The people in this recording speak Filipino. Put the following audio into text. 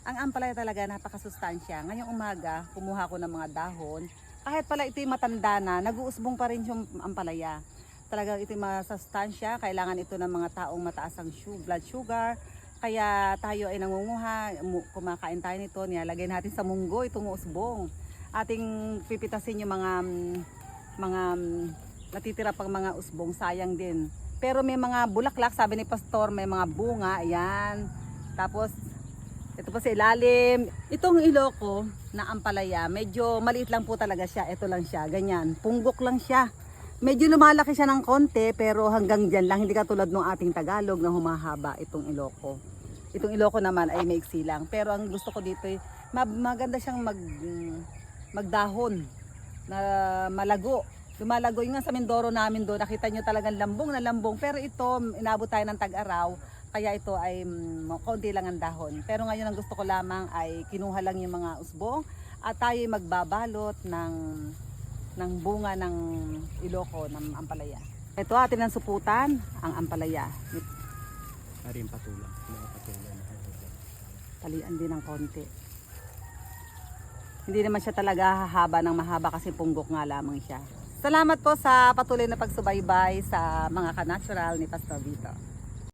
Ang ampalaya talaga napakasustansya. Ngayong umaga, kumuha ko ng mga dahon. Kahit pala ito'y matanda na, nag-uusbong pa rin yung ampalaya. Talagang ito'y masustansya. Kailangan ito ng mga taong mataas ang blood sugar. Kaya tayo ay nangunguha, kumakain tayo nito, nilalagay natin sa munggo itong usbong. Ating pipitasin yung mga mm, mga mm, natitira pang mga usbong, sayang din. Pero may mga bulaklak, sabi ni Pastor, may mga bunga, ayan. Tapos, ito pa sa ilalim. Itong iloko na ampalaya, medyo maliit lang po talaga siya. Ito lang siya, ganyan. Punggok lang siya. Medyo lumalaki siya ng konti, pero hanggang dyan lang. Hindi katulad ng ating Tagalog na humahaba itong iloko. Itong iloko naman ay maiksi lang. Pero ang gusto ko dito, maganda siyang mag, magdahon na malago. Lumalago yung nga sa Mindoro namin doon, nakita nyo talagang lambong na lambong. Pero ito, inabot tayo ng tag-araw, kaya ito ay mm, konti lang ang dahon. Pero ngayon ang gusto ko lamang ay kinuha lang yung mga usbong at tayo ay magbabalot ng, ng bunga ng iloko ng ampalaya. Ito atin ang suputan, ang ampalaya. Ari patulang. Mga patulang. Talian din ng konti. Hindi naman siya talaga hahaba ng mahaba kasi punggok nga lamang siya. Salamat po sa patuloy na pagsubaybay sa mga ka-natural ni Pastor Vito.